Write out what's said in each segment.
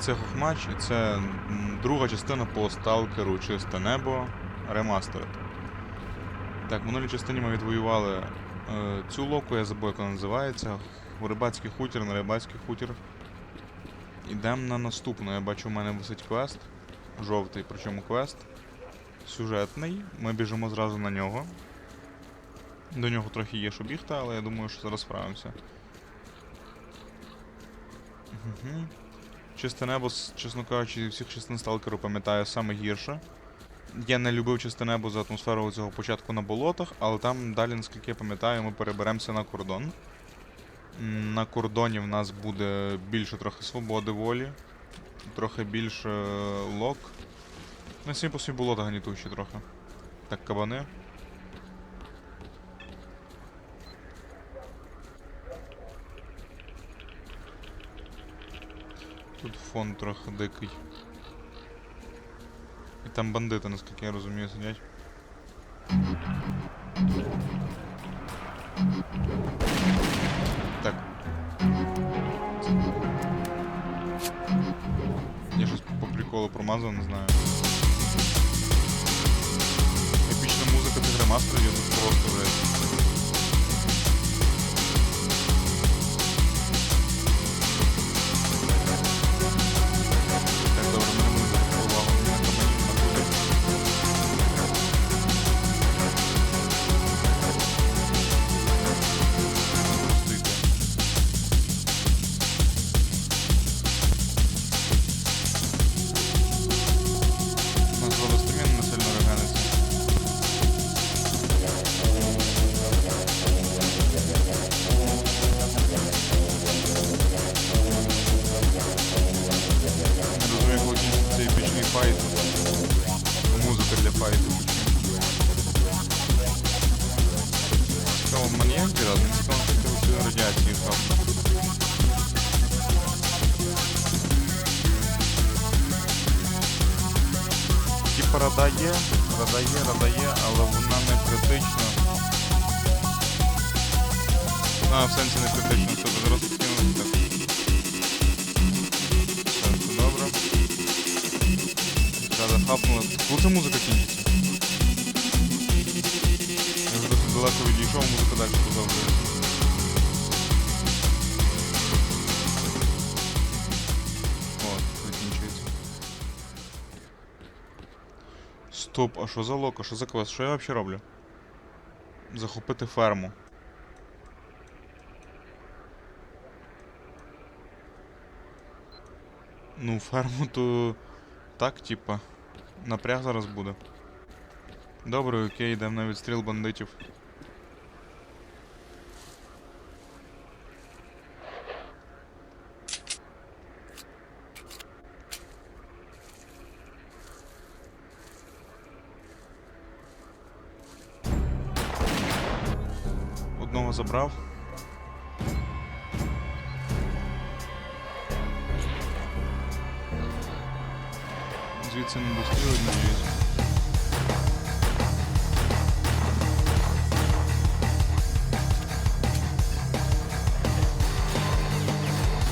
Це Хохмач, і це друга частина по сталкеру Чисте небо ремастеред. Так, в минулій частині ми відвоювали е, цю локу, я забув, як вона називається. Рибацький хутір на рибацький хутір. Ідемо на наступну. Я бачу, у мене висить квест. Жовтий, причому квест. Сюжетний. Ми біжимо зразу на нього. До нього трохи є що бігти, але я думаю, що зараз справимося. Угу. Чисте небо, чесно кажучи, всіх частин сталкеру пам'ятаю саме гірше. Я не любив чисте небо за атмосферу цього початку на болотах, але там далі, наскільки я пам'ятаю, ми переберемося на кордон. На кордоні в нас буде більше трохи свободи волі, трохи більше е, лок. Ну, і по собі болота гнітущі трохи. Так, кабани. Тут фон трохи дикий. І там бандити, наскільки я розумію, сидять. Так. Я щось по приколу промазав, не знаю. Епічна музика під ремастер, я тут просто, Типа рада є, рада є, рада є, але вона не критична. А, в сенсі не критична, це зараз скинути. Все, все добре. Рада хапнула. Коли ця музика кінчиться? Я вже досить далеко відійшов, музика далі продовжується. Стоп, а що за локо? Що за квест? Що я взагалі роблю? Захопити ферму. Ну, ферму то так, типа. Напряг зараз буде. Добре, окей, йдемо на відстріл бандитів. забрав. Звідси не дострілить, надіюсь.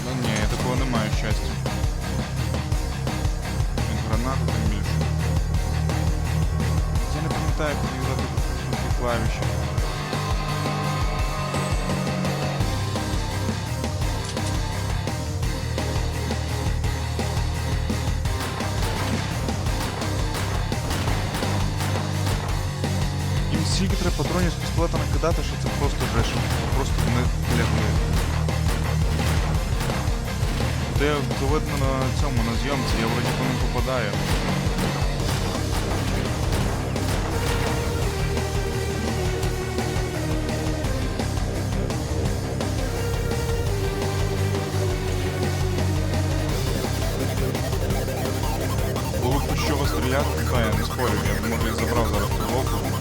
Ну ні, я такого не маю щастя. Цьому, на зйомці, я вроді по ним попадаю. Було б з чого стріляти, та я не спорю, я б може і забрав зараз ту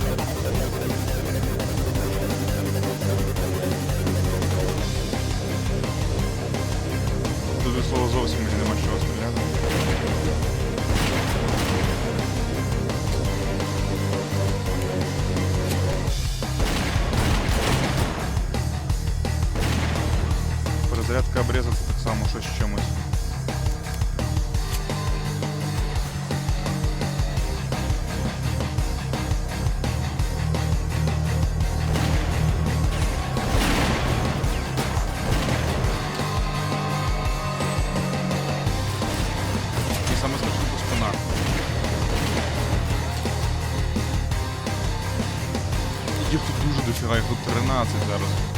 Давай 13 зараз.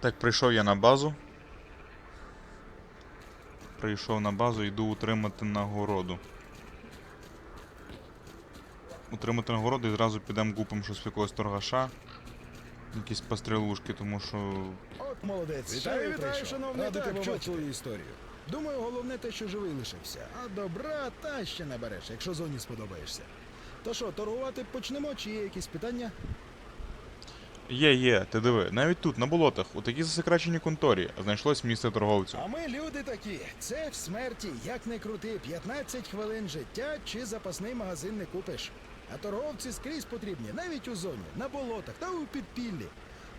Так, прийшов я на базу. Прийшов на базу, йду утримати нагороду. Утримати нагороду і зразу підемо купимо щось в якогось торгаша. Якісь пострілушки, тому що. От молодець. Вітаю, вітаю, шановний, так, чув твою історію. Думаю, головне те, що живий лишився. А добра та ще набереш, якщо зоні сподобаєшся. То що, торгувати почнемо, чи є якісь питання? Є, є, ти диви, навіть тут, на болотах, у такій засекреченій конторі, знайшлось місце торговцю. А ми люди такі. Це в смерті, як не крути, 15 хвилин життя чи запасний магазин не купиш. А торговці скрізь потрібні, навіть у зоні, на болотах та у підпіллі.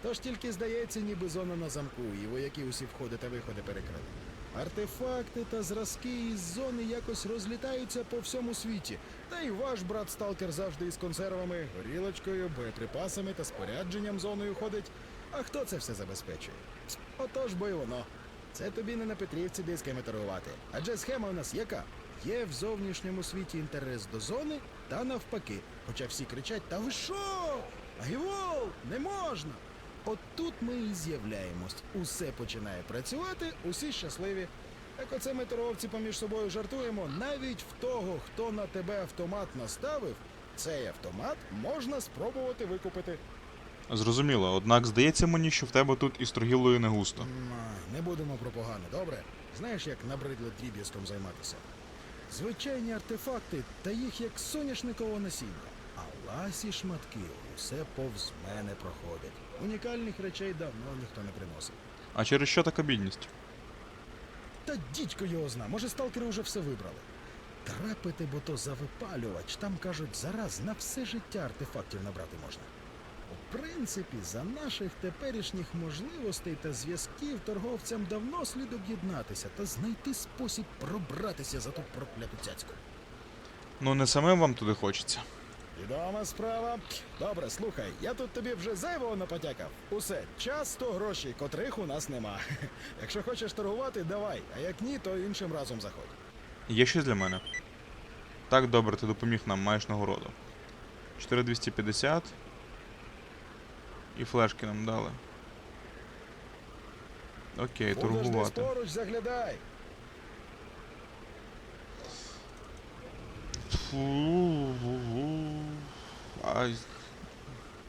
Тож тільки здається, ніби зона на замку, і вояки усі входи та виходи перекрили. Артефакти та зразки із зони якось розлітаються по всьому світі. Та й ваш брат сталкер завжди із консервами, горілочкою, боєприпасами та спорядженням зоною ходить. А хто це все забезпечує? Отож бо й воно. Це тобі не на Петрівці дисками торгувати. Адже схема у нас яка? Є в зовнішньому світі інтерес до зони та навпаки. Хоча всі кричать: Та ви що? Агівол, не можна. От тут ми і з'являємось. Усе починає працювати, усі щасливі. Так оце ми торговці поміж собою жартуємо. Навіть в того, хто на тебе автомат наставив, цей автомат можна спробувати викупити. Зрозуміло, однак здається мені, що в тебе тут із торгівлею не густо. Не будемо про погане, добре? Знаєш, як набридло дріб'язком займатися? Звичайні артефакти та їх як соняшникове насіння. А ласі шматки усе повз мене проходять. Унікальних речей давно ніхто не приносив. А через що така бідність? Та дідько його зна, може сталкери вже все вибрали. Трапити, бо то за випалювач, там кажуть, зараз на все життя артефактів набрати можна. У принципі, за наших теперішніх можливостей та зв'язків торговцям давно слід об'єднатися та знайти спосіб пробратися за ту прокляту цяцьку. Ну не самим вам туди хочеться. Відома справа. Добре, слухай, я тут тобі вже зайвого напотякав. Усе, час то гроші, котрих у нас нема. Якщо хочеш торгувати, давай, а як ні, то іншим разом заходь. Є щось для мене? Так, добре, ти допоміг нам, маєш нагороду. 4250. І флешки нам дали. Окей, Будеш десь торгувати. поруч, заглядай. Фу, Ай.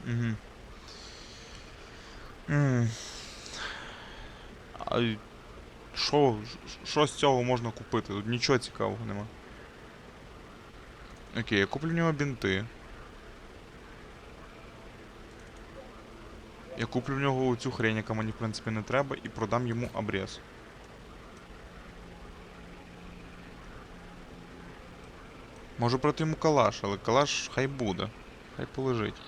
Угу. М. Ай. Що, що з цього можна купити? Тут нічого цікавого нема. Окей, я куплю в нього бінти. Я куплю в нього цю хрень, яка мені в принципі не треба, і продам йому обрез. Можу проти йому калаш, але калаш хай буде. Хай полежить.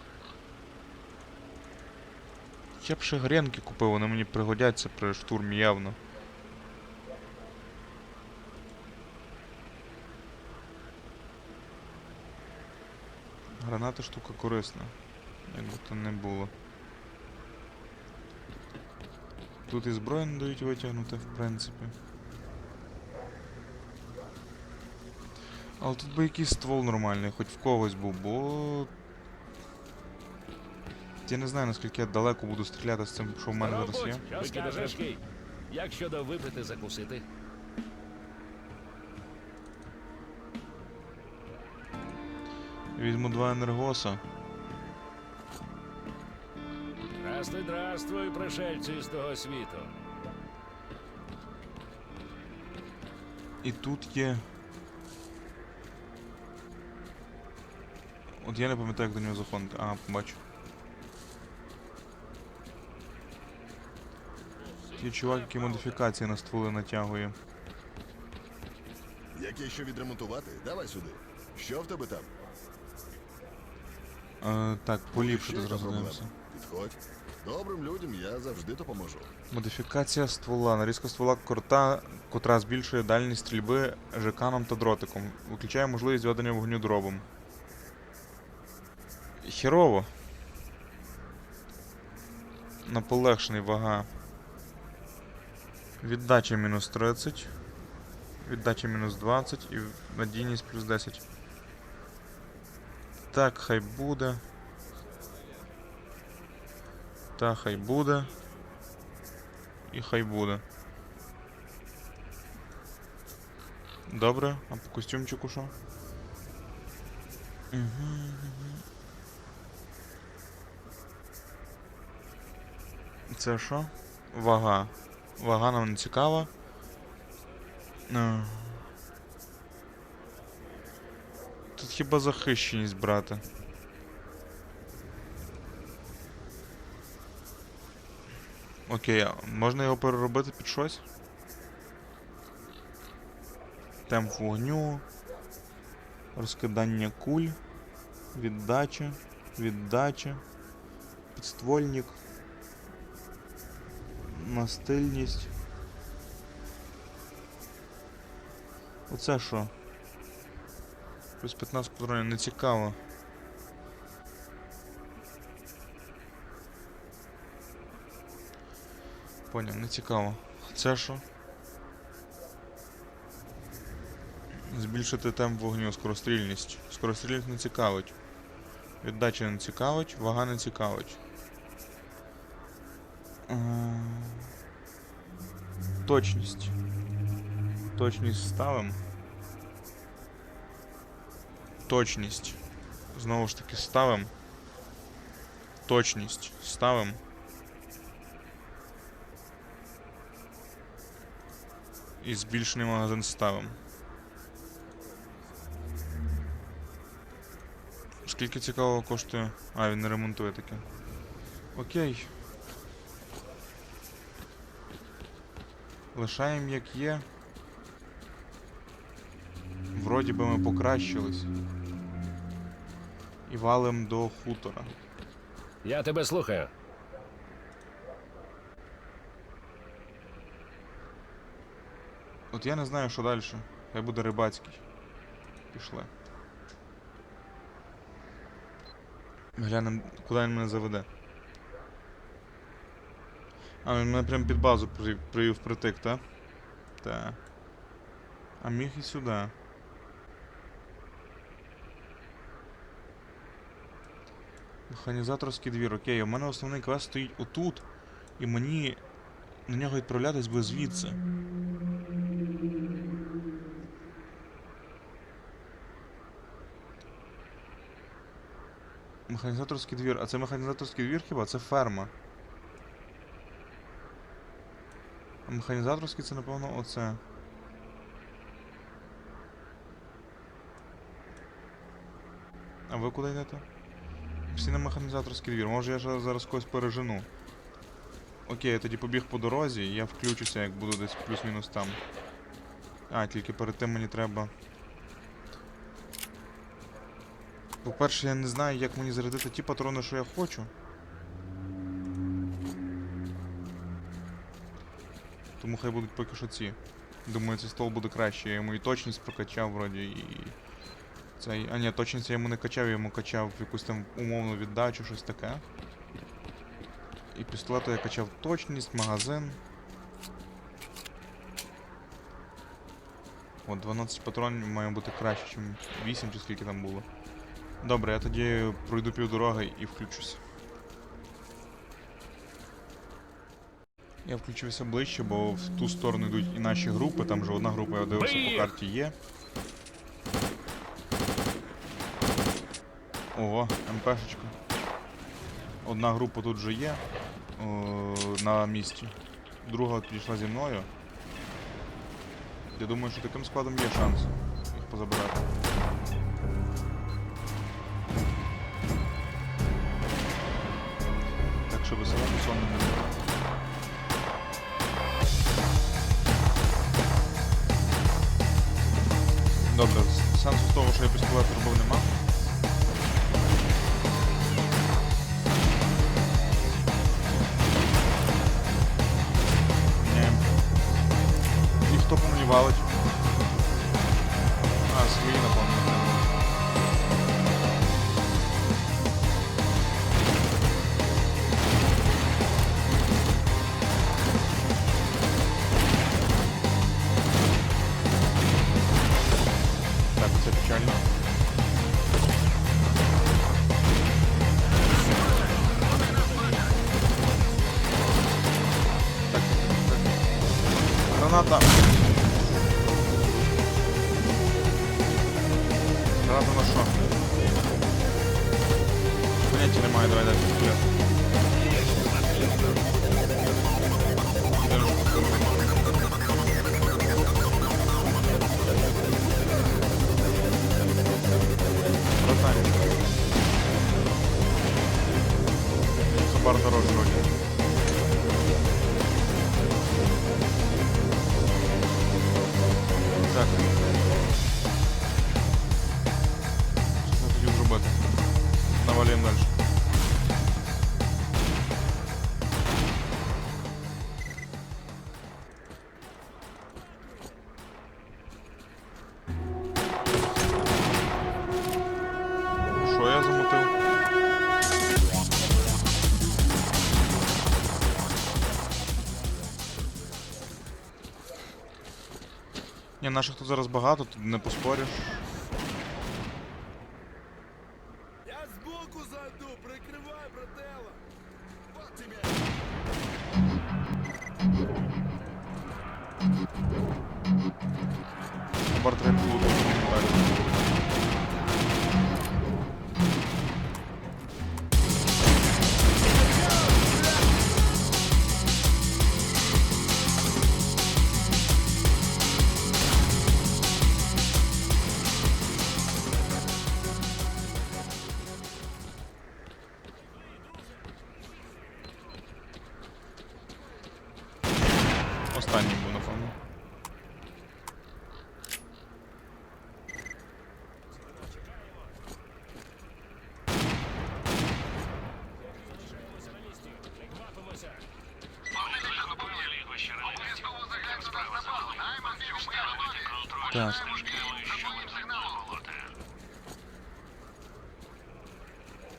Я б ще гренки купив, вони мені пригодяться при штурмі явно. Граната штука корисна. Як би то не було. Тут і зброю не дають витягнути, в принципі. Але тут би якийсь ствол нормальний, хоч в когось був, бо. Я не знаю наскільки я далеко буду стріляти з цим, що в мене зараз є. Що? Як щодо випити закусити? Візьму два енергоса. Здравствуй, здравствуй, пришельці із того світу. І тут є. От я не пам'ятаю, як до нього заходити. А, побачу. Є чувак, який модифікації на стволи натягує. Як є що відремонтувати, давай сюди. Що в тебе там? Е, так, поліпшити Ще зразу проблема? дивимося. Підходь. Добрим людям я завжди допоможу. Модифікація ствола. Нарізка ствола корта, котра збільшує дальність стрільби жеканом та дротиком. Виключає можливість ведення вогню дробом. Херово. На полегшений вага. Віддача мінус 30. Віддача мінус 20 і надійність плюс 10. Так, хай буде. Та хай буде. І хай буде. Добре, а по костюмчику що? Угу. Це що? Вага. Вага нам не цікава. Е. Тут хіба захищеність брати. Окей, можна його переробити під щось? Темп вогню, розкидання куль, віддача, віддача, підствольник, настильність. Оце що? Плюс 15 патронів, не цікаво. Поняв, не цікаво. Це що? Збільшити темп вогню, скорострільність. Скорострільність не цікавить. Віддача не цікавить, вага не цікавить. Ем, Точність. Точність ставим. Точність. Знову ж таки ставим. Точність ставим. І збільшений магазин ставим. Скільки цікаво коштує. А, він не ремонтує таке. Окей. Лишаємо як є. Вроді би ми покращились. І валим до хутора. Я тебе слухаю. От я не знаю, що далі. Хай буде рибацький. Пішли. Глянемо, куди він мене заведе. А, він мене прям під базу привів притик, так? Так. А міг і сюди. Механізаторський двір, окей, у мене основний квест стоїть отут. І мені на нього відправлятись би звідси. Механізаторський двір. А це механізаторський двір хіба? Це ферма. Механізаторський це, напевно, оце. А ви куди йдете? Всі на механізаторський двір. Може я зараз когось пережену. Окей, я тоді побіг по дорозі, я включуся, як буду десь плюс-мінус там. А, тільки перед тим мені треба. По-перше, я не знаю, як мені зарядити ті патрони, що я хочу. Тому хай будуть поки що ці. Думаю, цей стол буде краще. Я йому і точність прокачав вроді і. Цей. А ні, точність я йому не качав, я йому качав якусь там умовну віддачу, щось таке. І пістолету я качав точність, магазин. От 12 патронів має бути краще, ніж 8 чи скільки там було. Добре, я тоді пройду півдороги і включусь. Я включився ближче, бо в ту сторону йдуть і наші групи, там же одна група, я дивився по карті є. Ого, МПшечка. Одна група тут вже є о, на місці. Друга підійшла зі мною. Я думаю, що таким складом є шанс їх позабирати. Так що веселому сонним не Добре, сенсу з того, що я пістолет робив нема. Граната. Граната далі. Що я наших тут зараз багато, тут не поспориш.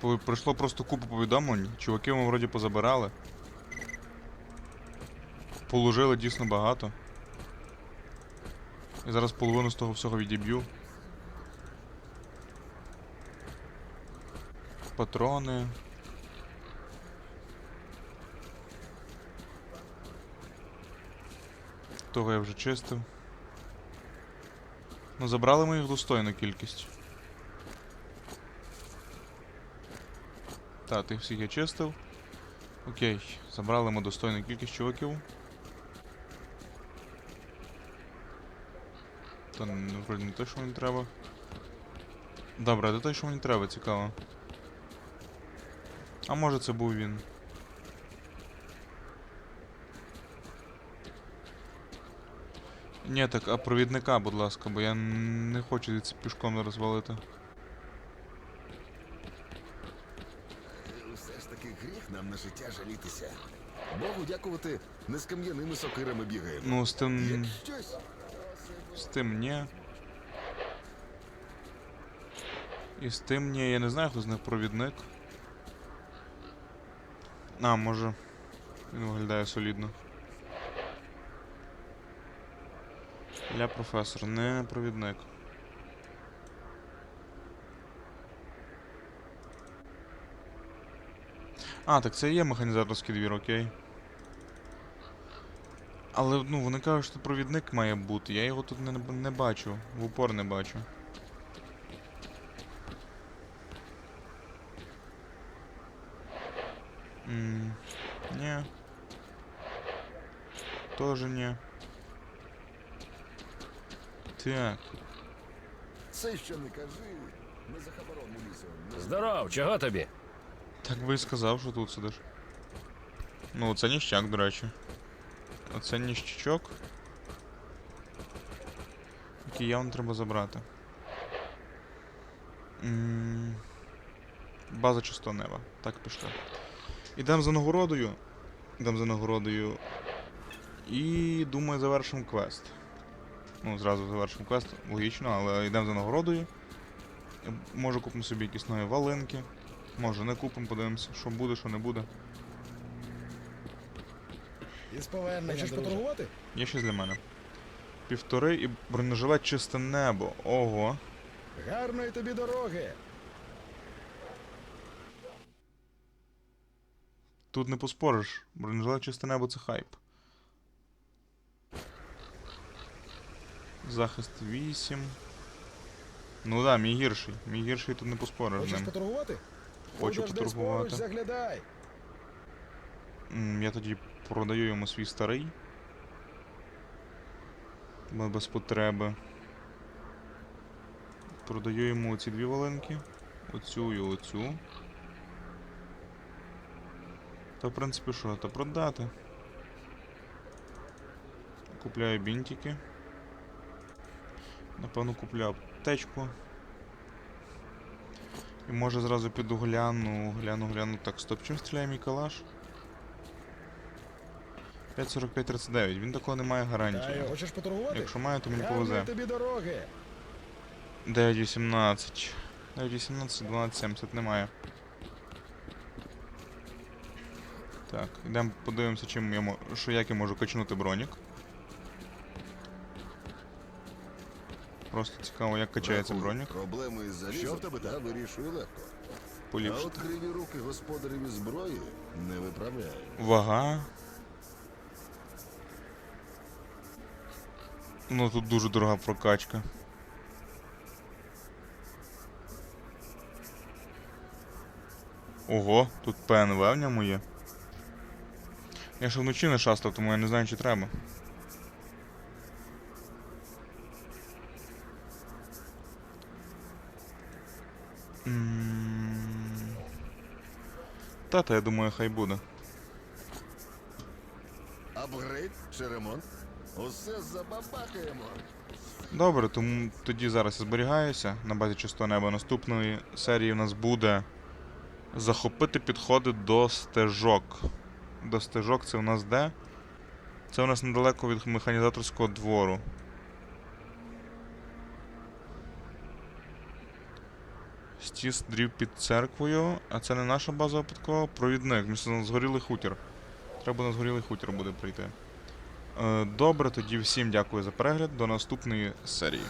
Пройшло просто купу повідомлень. Чуваки ми вроді позабирали. Положили дійсно багато. І зараз половину з того всього відіб'ю. Патрони. Того я вже чистив. Ну, забрали ми їх достойну кількість. Так, тих всіх я чистив. Окей, забрали ми достойну кількість чуваків. Та ну, вроді не те, що мені треба. Добре, де те, що мені треба, цікаво. А може це був він. Ні, так, а провідника, будь ласка, бо я не хочу звідси пішком розвалити. Все ж таки гріх нам на. Богу дякувати, не з кам'яними сокирами бігаємо. Ну, з тим. Щось. З тим ні. І з тим ні, я не знаю, хто з них провідник. А, може. Він виглядає солідно. Я професор, не провідник. А, так це є механізаторський двір, окей. Але ну вони кажуть, що провідник має бути. Я його тут не, не бачу, в упор не бачу. Ммм. Не. Тоже ні. Так. Це ще не кажи. Ми за хабаром ліземо. Здоров, чого тобі? Так би і сказав, що тут сидиш. Ну, це ніщак, до речі. Оце ніщачок. Який явно треба забрати. М, База чистого неба. Так пішли. Ідемо за нагородою. Ідемо за нагородою. І думаю, завершимо квест. Ну, зразу завершимо квест, логічно, але йдемо за нагородою. Може купимо собі якісь нові валинки. Може не купимо, подивимося, що буде, що не буде. Із повернення, Хочеш друже. поторгувати? Є щось для мене. Півтори і бронежилет чисте небо. Ого. Гарної тобі дороги. Тут не поспориш. Бронежилет чисте небо це хайп. Захист 8. Ну да, мій гірший. Мій гірший тут не поспориш з Хочеш ним. поторгувати? Хочу десь поруч, заглядай. М, Я тоді продаю йому свій старий. Бо Без потреби. Продаю йому ці дві волинки. Оцю і оцю. Та в принципі що, та продати. Купляю бінтики. Напевно, куплю аптечку. І може зразу піду гляну, гляну, гляну. Так, стоп, чим стріляє мій калаш? 5.45.39, він такого не має гарантії. Хочеш поторгувати? Якщо має, то мені повезе. тобі дороги. 9.18. 9.18, 12.70 немає. Так, йдемо подивимося, чим я що як я можу качнути бронік. Просто цікаво, як качається бронік. Проблеми із залізом тебе я вирішую легко. А от криві руки господареві зброї не виправляю. Вага. Ну тут дуже дорога прокачка. Ого, тут ПНВ в ньому є. Я ще вночі не шастав, тому я не знаю, чи треба. Та-та, я думаю, хай буде. Апгрейд чи ремонт? Усе забабахаємо. Добре, тому тоді зараз я зберігаюся на базі чистого неба. Наступної серії у нас буде захопити підходи до стежок. До стежок це у нас де? Це у нас недалеко від механізаторського двору. Стіс дрів під церквою, а це не наша база випадкова. провідник. Місто згорілий хутір. Треба на згорілий хутір буде прийти. Е, Добре, тоді всім дякую за перегляд. До наступної серії.